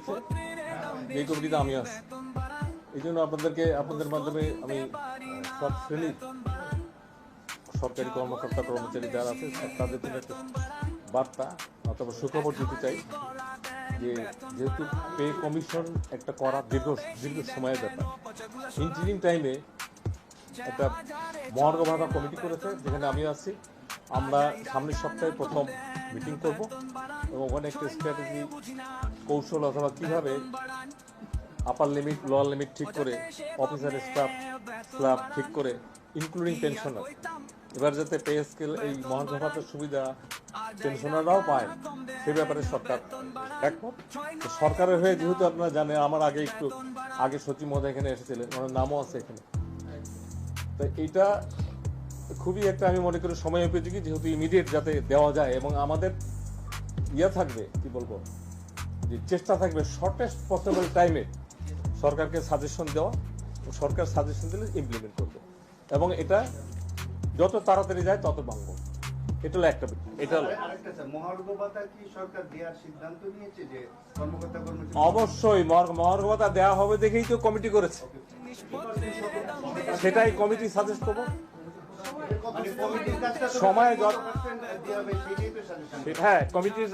দিয়েছে এই কমিটিতে আমি আছি। এই জন্য আপনাদেরকে, আপনাদের মাধ্যমে আমি সব শ্রেণির সরকারি কর্মকর্তা, কর্মচারী যারা আছে তাদের জন্য একটা বার্তা অথবা সুখবর দিতে চাই যে যেহেতু পে কমিশন একটা করা দীর্ঘ দীর্ঘ সময়ের ব্যাপার। ইঞ্জিনিয়ারিং টাইমে একটা মহার্ঘ ভাতা কমিটি করেছে, যেখানে আমি আছি। আমরা সামনের সপ্তাহে প্রথম মিটিং করব এবং একটা স্ট্র্যাটেজি কৌশল অথবা কীভাবে আপার লিমিট লোয়ার লিমিট ঠিক করে অফিসার স্টাফ স্ল্যাব ঠিক করে ইনক্লুডিং পেনশনার এবার যাতে পে স্কেল এই মহার্ঘ ভাতার সুবিধা পেনশনাররাও পায়, সে ব্যাপারে সরকার একমত। সরকারের হয়ে যেহেতু আপনারা জানেন, আমার আগে একটু, আগে সচিব মহোদয় এখানে এসেছিলেন, ওনার নামও আছে এখানে। তো এইটা খুবই একটা আমি মনে করি সময় উপযোগী যেহেতু ইমিডিয়েট যাতে দেওয়া যায় এবং আমাদের ইয়ে থাকবে কি বলব? যে চেষ্টা থাকবে শর্টেস্ট পসিবল টাইমে সরকারকে সাজেশন দেওয়া সরকার সাজেশন দিলে ইমপ্লিমেন্ট করবে। এবং এটা যত তাড়াতাড়ি যায় তত ভাঙবো। এটা হলো একটা এটা হলো অবশ্যই মহার্ঘ মহার্ঘ দেওয়া হবে দেখেই তো কমিটি করেছে। সেটাই কমিটি সাজেস্ট করব। সময় যত- হ্যাঁ কমিটির